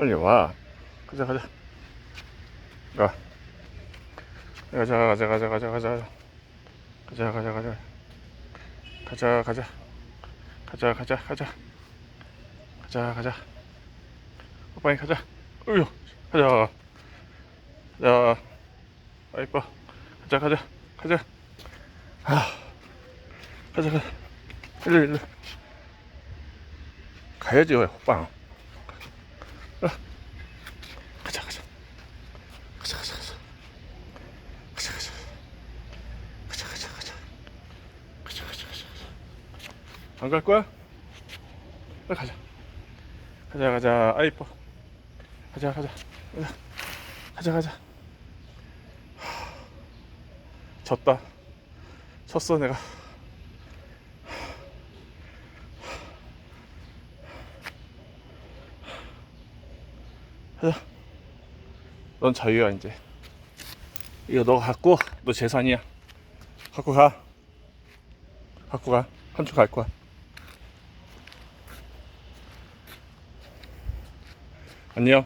빨리 와. 가자, 가자. 가. 가자, 가자, 가자, 가자, 가자. 가자, 가자, 가자. 가자, 가자. 가자, 가자, 가자. 가자, 가자. 빨리 가자. 으유, 가자. 가자. 아, 이뻐. 가자, 가자, 가자. 아, 가자, 가자. 일로, 일로. 가야지, 호빵. 가자, 가자. 가자, 가자, 가자. 가자, 가자. 가자, 가자, 가자. 가자, 가자, 가자. 안 갈 거야? 빨리 가자. 가자, 가자. 아, 이뻐. 가자, 가자. 가자, 가자. 가자. 하, 졌다. 졌어, 내가. 가자. 넌 자유야, 이제. 이거 너 갖고, 너 재산이야. 갖고 가. 갖고 가. 한쪽 갈 거야. 안녕.